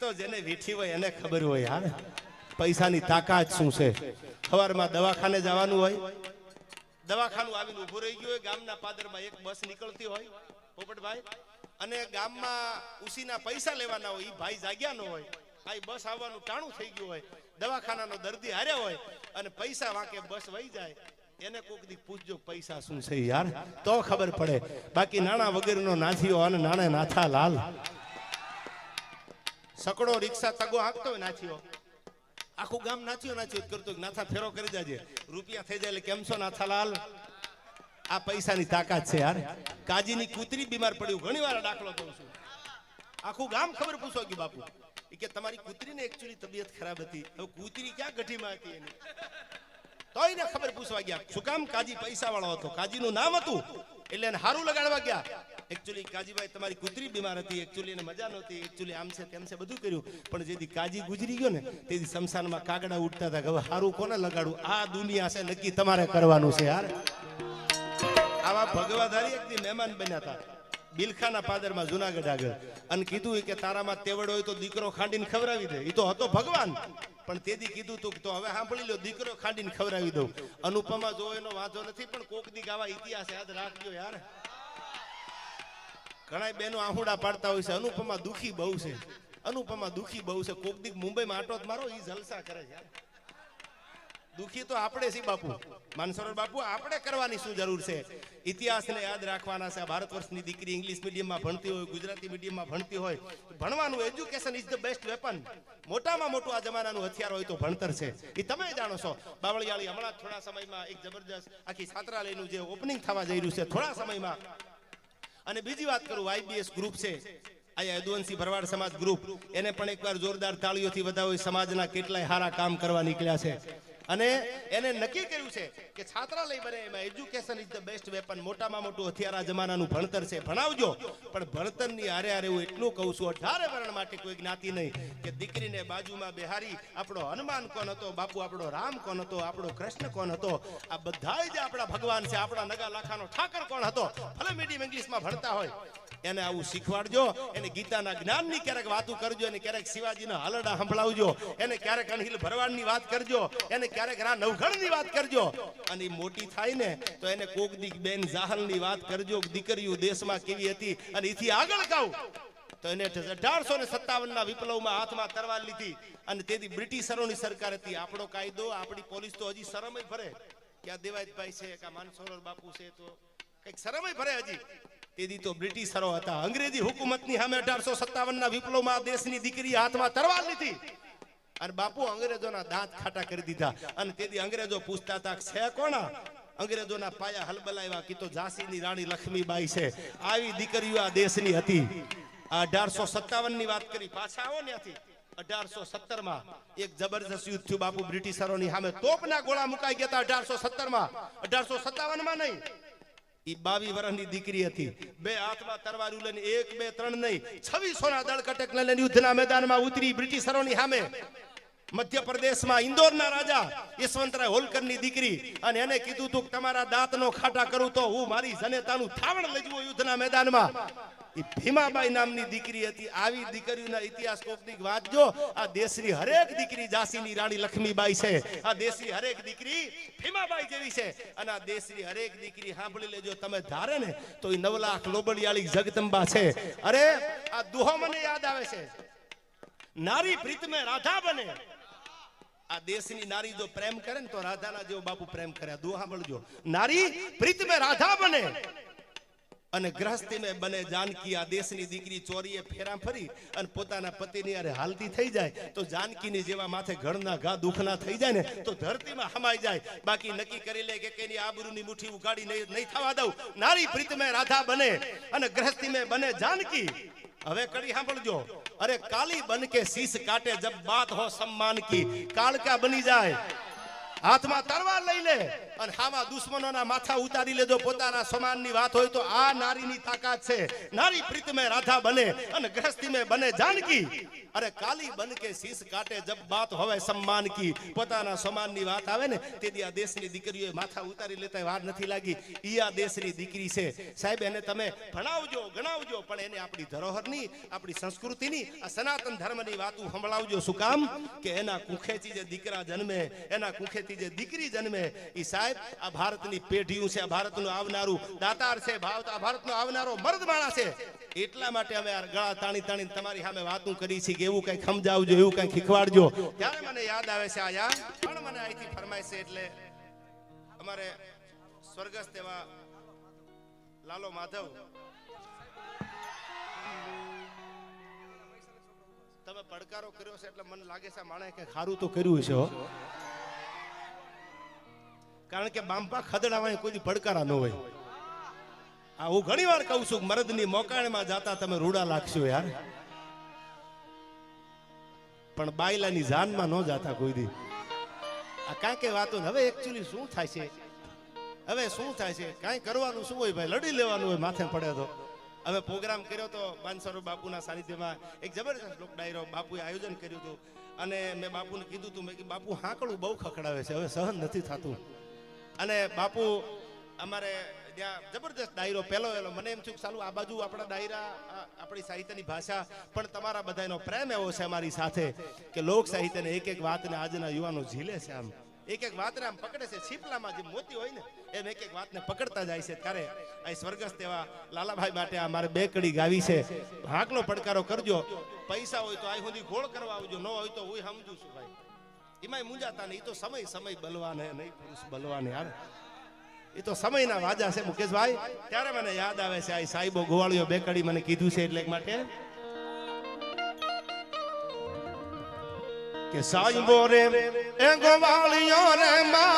તો જેને વીઠી હોય એને ખબર હોય, હા. પૈસાની તાકાત શું છે? સવારમાં દવાખાને જવાનું હોય, દવાખાનું આવીને ઊભું રહી ગયું હોય, ગામના પાદરમાં એક બસ નીકળતી હોય, પોપટભાઈ, અને ગામમાં ઉસીના પૈસા લેવાના હોય એ ભાઈ જાગ્યા ન હોય, આ બસ આવવાનું ટાણું થઈ ગયું હોય, દવાખાનાનો દર્દી હાર્યા હોય, અને પૈસા વાંકે બસ વહી જાય, એને કોક દી પૂછજો પૈસા શું છે યાર? તો ખબર પડે. બાકી નાણા વગરનો નાથીઓ અને નાણે નાથા લાલ સકડો રિક્ષા તગો હાંકતો હોય નાથીઓ આખું ગામ નાથ્યો જ કરતો નાથા ફેરો કરી જાજે રૂપિયા થઈ જાય કેમ છો નાથાલાલ આ પૈસાની તાકાત છે યાર. કાજીની કૂતરી બીમાર પડ્યું ઘણી વાર દાખલો કહું છું. આખું ગામ ખબર પૂછો કે બાપુ. કે તમારી કૂતરીને એકચ્યુઅલી તબિયત ખરાબ હતી. હવે કૂતરી ક્યાં ગઠીમાં હતી એની? તોય એને ખબર પૂછવા ગયા. શું કામ? કાજી પૈસા વાળો હતો. કાજીનું નામ હતું. એટલે એને હારું લગાડવા ગયા. એકચ્યુઅલી કાજીભાઈ, તમારી કુતરી બીમાર હતી. એકચ્યુઅલી એને મજા નહોતી. એકચ્યુઅલી આમ છે તેમ છે, બધું કર્યું. પણ જેથી કાજી ગુજરી ગયો ને, તેથી શમશાનમાં કાગડા ઉડતા હતા હવે સારું કોને લગાડું આ દુનિયા છે, નક્કી તમારે કરવાનું છે યાર આવા ભગવાધારી એક મહેમાન બન્યા હતા. બિલખાના પાદરમાં જુનાગઢ આગળ. અને કીધું કે તારામાં તેવડ હોય તો દીકરો ખાંડીને ખવડાવી દે. એ તો હતો ભગવાન. પણ તેથી કીધું તું તો હવે સાંભળી લો, દીકરો ખાંડીને ખવડાવી દઉં. અનુપમા જો એનો વાંધો નથી, પણ કોક દી ગાવા ઇતિહાસ યાદ રાખજો, યાર. ઘણા બેનો આહુડા પાડતા હોય છે, અનુપમા દુખી બહુ છે. અનુપમા દુખી બહુ છે. કોક દી મુંબઈમાં આટો મારો એ જલસા કરે છે. દુખી તો આપણે છીએ બાપુ. માનસરોવર બાપુ, આપણે કરવાની શું જરૂર છે? ઇતિહાસને યાદ રાખવાના છે. ભારત વર્ષની દીકરી ઇંગ્લિશ મીડિયમમાં ભણતી હોય, ગુજરાતી મીડિયમમાં ભણતી હોય, ભણવાનું education is the best weapon મોટામાં મોટું આ જમાનાનું હથિયાર હોય તો ભણતર છે. એ તમે જાણો છો. બાવળિયાળી હમણાં થોડા સમયમાં એક જબરજસ્ત આખી છાત્રાલયનું જે ઓપનિંગ થવા જઈ રહ્યું છે, થોડા સમયમાં અને બીજી વાત કરું આઈબીએસ ગ્રુપ છે. આ યદુવંશી ભરવાડ સમાજ ગ્રુપ એને પણ એકવાર જોરદાર તાળીઓથી વધાવો સમાજના કેટલાય સારા કામ કરવા નીકળ્યા છે. અને એને નક્કી કર્યું છે કે છાત્રાલય બને એમાં education is the best weapon મોટામાં મોટું હથિયાર આ જમાનાનું ભણતર છે. ભણાવજો. પણ ભણતરની હારે હારે હું એટલું કહું છું, અઢારે વર્ણ માટે કોઈ જ્ઞાતિ નહીં કે દીકરીને બાજુમાં બેહારી આપણો હનુમાન કોણ હતો, બાપુ આપણો રામ કોણ હતો, આપણો કૃષ્ણ કોણ હતો? આ બધા જે આપણા ભગવાન છે. આપણા નગા લાખાનો ઠાકર કોણ હતો? ભલે મીડિયમ ઇંગ્લિશમાં ભણતા હોય. એને આવું શીખવાડજો, એને ગીતાના જ્ઞાનની ક્યારેક વાતું કરજો, એને ક્યારેક શિવાજીના હાલડા સંભળાવજો, એને ક્યારેક અણહિલ ભરવાડની વાત કરજો, એને ક્યારેક રા નવઘણની વાત કરજો. અને મોટી થાય ને, તો એને કોક દીક બેન જાહલની વાત કરજો દીકરીઓ દેશમાં કેવી હતી, અને એથી આગળ કહું. તો એને અઢારસો ને સત્તાવન ના વિપ્લવમાં હાથમાં તરવાર લીધી, અને તેથી બ્રિટિશરોની સરકાર હતી. આપણો કાયદો, આપણી પોલીસ તો હજી શરમય ભરે. કે આ દેવાયતભાઈ છે કે માનસરોવર બાપુ છે, તો કંઈક શરમય ભરે હજી. તેથી તો બ્રિટિશરો હતા. અંગ્રેજી હુકુમતની સામે અઢારસો સત્તાવન ના વિપ્લવમાં આ દેશની દીકરી હાથમાં તરવાર લીધી. અને બાપુ અંગ્રેજોના દાંત ખાટા કરી દીધા. અને તેથી અંગ્રેજો પૂછતા હતા, છે કોણ? અંગ્રેજોના પાયા હલબલાવ્યા કીધો, ઝાંસીની રાણી લક્ષ્મીબાઈ છે. આવી દીકરીઓ આ દેશની હતી. આ અઢારસો સત્તાવનની વાત કરી, પાછા આવો ત્યાંથી અઢારસો સત્તરમાં એક જબરજસ્ત યુદ્ધ થયું. બાપુ બ્રિટિશરોની સામે તોપના ગોળા મુકાઈ ગયા હતા અઢારસો સત્તરમાં અઢારસો સત્તાવનમાં નહીં. ઈ બાવી વર્ષની દીકરી હતી. બે હાથમાં તરવારું લઈને એક, બે, ત્રણ નહીં. છવ્વીસો ના દળકટક લઈને યુદ્ધના મેદાનમાં ઉતરી બ્રિટિશરોની સામે. મધ્યપ્રદેશમાં ઇન્દોરના રાજા યશવંતરાય હોલકરની દીકરી. અને એને કીધું તું તમારા તમારા દાંતનો ખાટા કરું તો હું મારી જનેતાનું થાવણ લઈ જવું યુદ્ધના મેદાનમાં. ભીમાબાઈ નામની દીકરી હતી. આવી દીકરીના ઇતિહાસ કોકની વાંચજો આ દેશની હરેક દીકરી ઝાંસીની રાણી લક્ષ્મીબાઈ છે. આ દેશની હરેક દીકરી ભીમાબાઈ જેવી છે. અને આ દેશની હરેક દીકરી સાંભળી લેજો, તમે ધારે ને, તો એ નવ લાખ લોબડિયાળી જગદંબા છે. અરે, આ દુહો મને યાદ આવે છે. નારી પ્રીત મેં રાધા બને. આ દેશની નારી જો પ્રેમ કરે ને, તો રાધાના જેવો બાપુ પ્રેમ કરે. દુહા મળજો નારી પ્રીત મેં રાધા બને. અને ગ્રહસ્થિમે બને જાનકી આ દેશની દીકરી ચોરીએ ફેરા ફરી અને પોતાના પતિની અરે હાલતી થઈ જાય, તો જાનકીની જેવા માથે ઘરના ઘા દુખના થઈ જાય ને, તો ધરતીમાં હમાઈ જાય. બાકી નક્કી કરી લે કે કેની આબરૂની મુઠ્ઠી ઉગાડી નહીં થવા દઉં. નારી પ્રીતમે રાધા બને અને ગ્રહસ્થિમે બને જાનકી. હવે કડી સાંભળજો. અરે કાલી બન કે શીશ કાટે જબ બાત હો સમ્માન કી કાળકા બની જાય. હાથમાં તરવાર લઈ લે. અને હામાં દુશ્મનોના માથા ઉતારી લેજો. પોતાના સમાનની વાત હોય તો આ નારીની તાકાત છે. નારી પ્રીત રાધા બને અને ગ્રસ્તી મેં બને જાનકી. અરે કાલી બન કે કાટે જબ બાત હોવે સન્માન કી. પોતાના સમાનની વાત આવે ને તેથી આ દેશની દીકરીઓએ માથા ઉતારી લેતા વાર નથી લાગી. ઈ આ દેશની દીકરી છે. સાહેબ, એને તમે ભણાવજો, ગણાવજો, પણ એને આપણી ધરોહરની, આપણી સંસ્કૃતિની, આ સનાતન ધર્મની વાતું સંભળાવજો. શું કામ? કે એના કુખેથી જે દીકરા જન્મે, એના કુખેથી જે દીકરી જન્મે, ઈ સાહેબ આ ભારતની પેઢીયું છે, આ ભારતનું આવનારું દાતાર છે, ભાવ આ ભારતનો આવનારો મર્દ માણસ છે. એટલા માટે આ ગળા તાણી તાણી તમારી સામે વાતું કરી છે કે એવું કઈ સમજાવજો, એવું કઈ શીખવાડજો. ત્યારે મને યાદ આવે છે આયા પણ મને અહીંથી ફરમાય એટલે અમારે સ્વર્ગસ્થ એવા લાલો માધવ. તમે પડકારો કર્યો છે એટલે મને લાગે છે માણે કે ખારું તો કર્યું છે. કારણ કે બાંપા ખદડાવાય કોઈ ભડકારા ન હોય. આ હું ઘણી વાર કહું છું કે મરદની મોકાણમાં જાતા તમે રૂડા લાગશો યાર. પણ બાયલાની જાનમાં ન જાતા કોઈ દી. આ કાંઈ કઈ વાતો. હવે એકચ્યુઅલી શું થાય છે? હવે શું થાય છે? કાંઈ કરવાનું શું હોય ભાઈ? લડી લેવાનું હોય માથે પડે તો. હવે પ્રોગ્રામ કર્યો તો બાનસરો બાપુના સાનિધ્યમાં એક જબરજસ્ત લોક ડાયરો બાપુએ આયોજન કર્યું હતું. અને મેં બાપુને કીધું હતું મેં કે બાપુ હાંકડું બહુ ખખડાવે છે. હવે સહન નથી થતું. અને બાપુ, અમારે ત્યાં જબરદસ્ત ડાયરો પહેલો એલો. મને એમ છું કે સાલું આ બાજુ આપણા ડાયરા આપણી સાહિત્યની ભાષા, પણ તમારા બધાનો પ્રેમ એવો છે અમારી સાથે કે લોક સાહિત્યને એક એક વાતને આજના યુવાનો ઝીલે છે આમ. એક એક વાતને આમ પકડે છે. છીપલામાં જે મોતી હોય ને, એમ એક એક વાતને પકડતા જાય છે. ત્યારે અહીં સ્વર્ગસ્થ એવા લાલાભાઈ માટે આ મારે બે કડી ગાવી છે. હાકનો પડકારો કરજો. પૈસા હોય તો આ સુધી ગોળ કરવા આવજો. ન હોય તો હું સમજુ છું ભાઈ. એમાંય મુંજાતા નહીં તો સમય સમય બલવાને, નહીં પુરુષ બલવાન યાર. એ તો સમયના વાજા છે મુકેશભાઈ. ત્યારે મને યાદ આવે છે, આ સાહેબો ગોવાળીઓ બેકડી મને કીધું છે એટલે માટે કે સાહેબો રે, એ ગોવાળીઓ રે મારો